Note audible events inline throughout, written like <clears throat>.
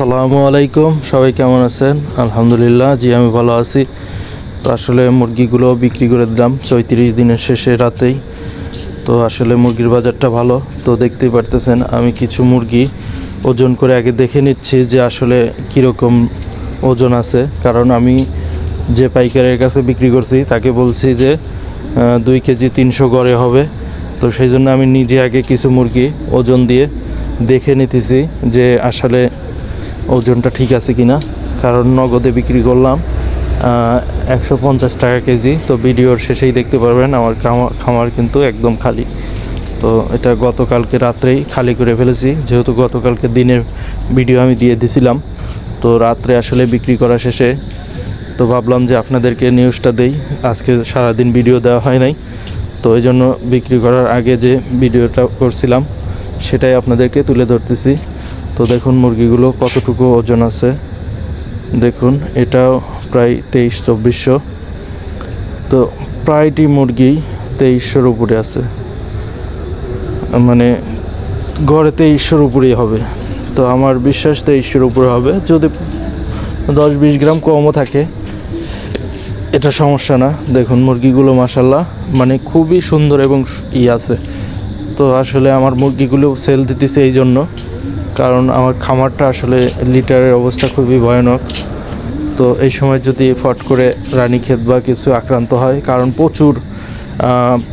আসসালামু আলাইকুম। সবাই কেমন আছেন? আলহামদুলিল্লাহ, জি, আমি ভালো আছি। তো আসলে মুরগিগুলো বিক্রি করে দিলাম চৌত্রিশ দিনের শেষে রাতেই। তো আসলে মুরগির বাজারটা ভালো। তো দেখতেই পারতেছেন, আমি কিছু মুরগি ওজন করে আগে দেখে নিচ্ছি যে আসলে কীরকম ওজন আছে। কারণ আমি যে পাইকারের কাছে বিক্রি করছি, তাকে বলছি যে দুই কেজি তিনশো গড়ে হবে। তো সেই জন্য আমি নিজে আগে কিছু মুরগি ওজন দিয়ে দেখে নিতেছি যে আসলে ওজনটা ঠিক আছে কিনা? কারণ নগদে বিক্রি করলাম একশো পঞ্চাশ টাকা কেজি। তো ভিডিওর শেষেই দেখতে পারবেন, আমার খামা- খামার কিন্তু একদম খালি। তো এটা গতকালকে রাত্রেই খালি করে ফেলেছি। যেহেতু গতকালকে দিনের ভিডিও আমি দিয়ে দিছিলাম, তো রাত্রে আসলে বিক্রি করা শেষে তো ভাবলাম যে আপনাদেরকে নিউজটা দেই। আজকে সারাদিন ভিডিও দেওয়া হয় নাই। তো এই জন্য বিক্রি করার আগে যে ভিডিওটা করছিলাম, সেটাই আপনাদেরকে তুলে ধরতেছি। তো দেখুন মুরগিগুলো কতটুকু ওজন আছে। দেখুন, এটাও প্রায় তেইশ, চব্বিশশো। তো প্রায়টি মুরগি তেইশশোর উপরে আছে। মানে গড়ে তেইশশোর উপরেই হবে। তো আমার বিশ্বাস তেইশশোর উপরে হবে। যদি দশ বিশ গ্রাম কমও থাকে, এটা সমস্যা না। দেখুন মুরগিগুলো মাসাল্লাহ মানে খুবই সুন্দর এবং ই আছে। তো আসলে আমার মুরগিগুলো সেল দিতেছে এই জন্য। কারণ আমার খামারটা আসলে লিটারের অবস্থা খুবই ভয়ানক। তো এই সময় যদি ফট করে রানীক্ষেত বা কিছু আক্রান্ত হয়, কারণ প্রচুর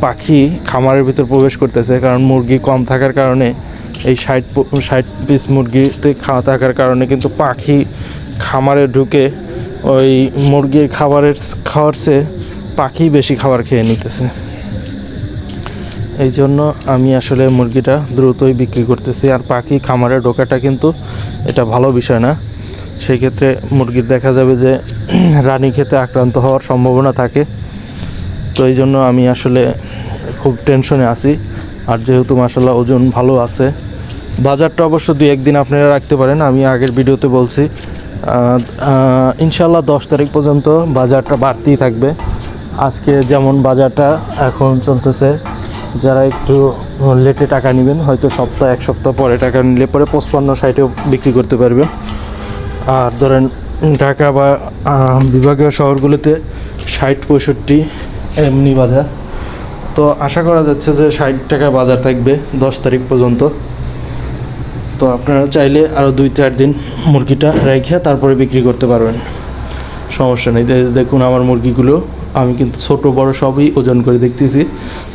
পাখি খামারের ভিতর প্রবেশ করতেছে, কারণ মুরগি কম থাকার কারণে, এই ষাট ষাট পিস মুরগিতে খাওয়া থাকার কারণে কিন্তু পাখি খামারে ঢুকে ওই মুরগির খাবারের, খাওয়ার চেয়ে পাখি বেশি খাবার খেয়ে নিতেছে। এই জন্য আমি আসলে মুরগিটা দ্রুতই বিক্রি করতেছি। আর পাখি খামারে ঢোকাটা কিন্তু এটা ভালো বিষয় না। সেই ক্ষেত্রে মুরগির দেখা যাবে যে <clears throat> রানী খেতে আক্রান্ত হওয়ার সম্ভাবনা থাকে। তো এই জন্য আমি আসলে খুব টেনশনে আছি। আর যেহেতু মাসাল্লাহ ওজন ভালো আছে, বাজারটা অবশ্য দুই একদিন আপনারা রাখতে পারেন। আমি আগের ভিডিওতে বলছি ইনশাল্লাহ দশ তারিখ পর্যন্ত বাজারটা বাড়তেই থাকবে। আজকে যেমন বাজারটা এখন চলতেছে যারা একটু লেটে টাকা নেবেন, হয়তো সপ্তাহ এক সপ্তাহ পরে টাকা নিলে পরে পঁচপান্ন, ষাটেও বিক্রি করতে পারবেন। আর ধরেন, ঢাকা বা বিভাগীয় শহরগুলোতে ষাট, পঁয়ষট্টি এমনি বাজার। তো আশা করা যাচ্ছে যে ষাট টাকা বাজার থাকবে দশ তারিখ পর্যন্ত। তো আপনারা চাইলে আরও দুই, চার দিন মুরগিটা রেখে তারপরে বিক্রি করতে পারবেন। সমস্যা নেই। দেখুন আমার মুরগিগুলো, আমি কিন্তু ছোট, বড় সবই ওজন করে দেখতেছি।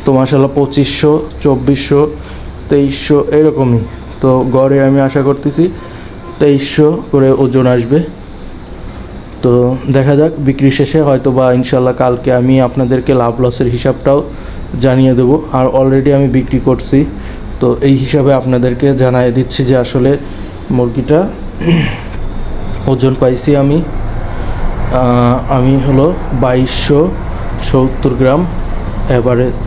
তো মাসাল্লাহ পঁচিশশো, চব্বিশশো, তেইশশো এরকমই। তো গড়ে আমি আশা করতেছি তেইশশো করে ওজন আসবে। তো দেখা যাক, বিক্রি শেষে হয়তো বা ইনশাল্লাহ কালকে আমি আপনাদেরকে লাভ লসের হিসাবটাও জানিয়ে দেবো। আর অলরেডি আমি বিক্রি করছি। তো এই হিসাবে আপনাদেরকে জানিয়ে দিচ্ছি যে আসলে মুরগিটা ওজন পাইছি আমি। আমি হলো বাইশশো সত্তর গ্রাম অ্যাভারেজ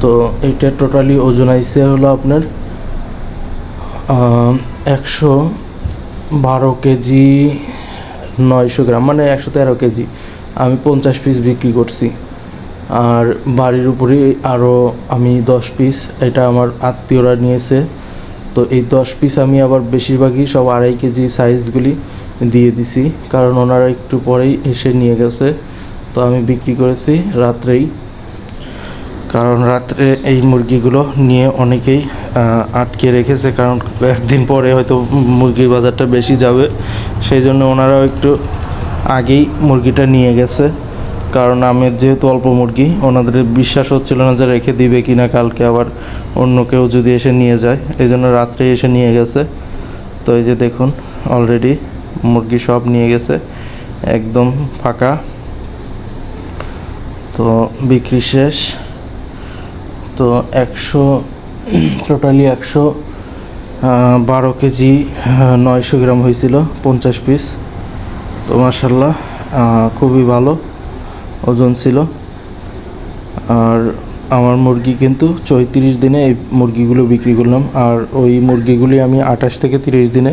তো এটা টোটালি ওজন আইসে হলো আপনার একশো বারো কেজি নয়শো গ্রাম মানে একশো তেরো কেজি। আমি পঞ্চাশ পিস বিক্রি করছি। আর বাড়ির উপরে আরও আমি দশ পিস এটা আমার আত্মীয়রা নিয়েছে। তো এই দশ পিস আমি আবার বেশিরভাগই সব আড়াই কেজি সাইজগুলি দিয়ে দিছি, কারণ ওনারা একটু পরেই এসে নিয়ে গেছে। তো আমি বিক্রি করেছি রাত্রেই। কারণ রাত্রে এই মুরগিগুলো নিয়ে অনেকেই আটকে রেখেছে, কারণ একদিন পরে হয়তো মুরগির বাজারটা বেশি যাবে। সেই জন্য ওনারাও একটু আগেই মুরগিটা নিয়ে গেছে। কারণ আমের যেহেতু অল্প মুরগি, ওনাদের বিশ্বাস হচ্ছিল না যে রেখে দিবে কি না কালকে আবার অন্য কেউ যদি এসে নিয়ে যায়। এই জন্য রাত্রে এসে নিয়ে গেছে। তো এই যে দেখুন অলরেডি মুরগি সব নিয়ে গেছে, একদম ফাঁকা। তো বিক্রি শেষ। তো একশো, টোটালি একশো বারো কেজি নয়শো গ্রাম হয়েছিল, পঞ্চাশ পিস। তো মার্শাল্লাহ খুবই ভালো ওজন ছিল। আর আমার মুরগি কিন্তু চৌত্রিশ দিনে এই মুরগিগুলো বিক্রি করলাম। আর ওই মুরগিগুলি আমি আঠাশ থেকে তিরিশ দিনে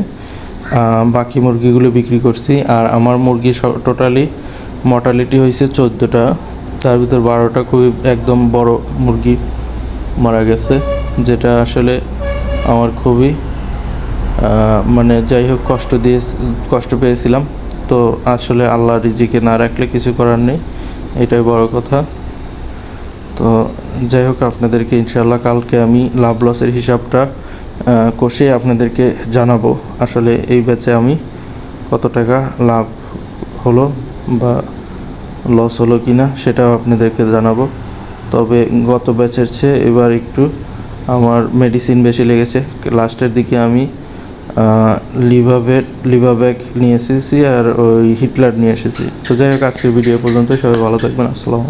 বাকি মুরগিগুলো বিক্রি করছি। আর আমার মুরগি টোটালি মর্টালিটি হয়েছে চোদ্দোটা। তার ভিতর বারোটা খুবই একদম বড় মুরগি মারা গেছে, যেটা আসলে আমার খুবই মানে যাই হোক কষ্ট দিয়ে, কষ্ট পেয়েছিলাম। তো আসলে আল্লাহ রিজিকে না রাখলে কিছু করার নেই, এটাই বড় কথা। তো যাই হোক, আপনাদেরকে ইনশাল্লাহ কালকে আমি লাভ লসের হিসাবটা কষে আপনাদেরকে জানাব আসলে এই ব্যাচে আমি কত টাকা লাভ হলো বা লস হলো কি না সেটাও আপনাদেরকে জানাব। তবে গত ব্যাচের চেয়ে এবার একটু আমার মেডিসিন বেশি লেগেছে। লাস্টের দিকে আমি লিভাভেট লিভাব্যাগ নিয়ে এসেছি আর ওই হিটলার নিয়ে এসেছি। তো যাই হোক, আজকের ভিডিও পর্যন্ত সবাই ভালো থাকবেন। আসসালামু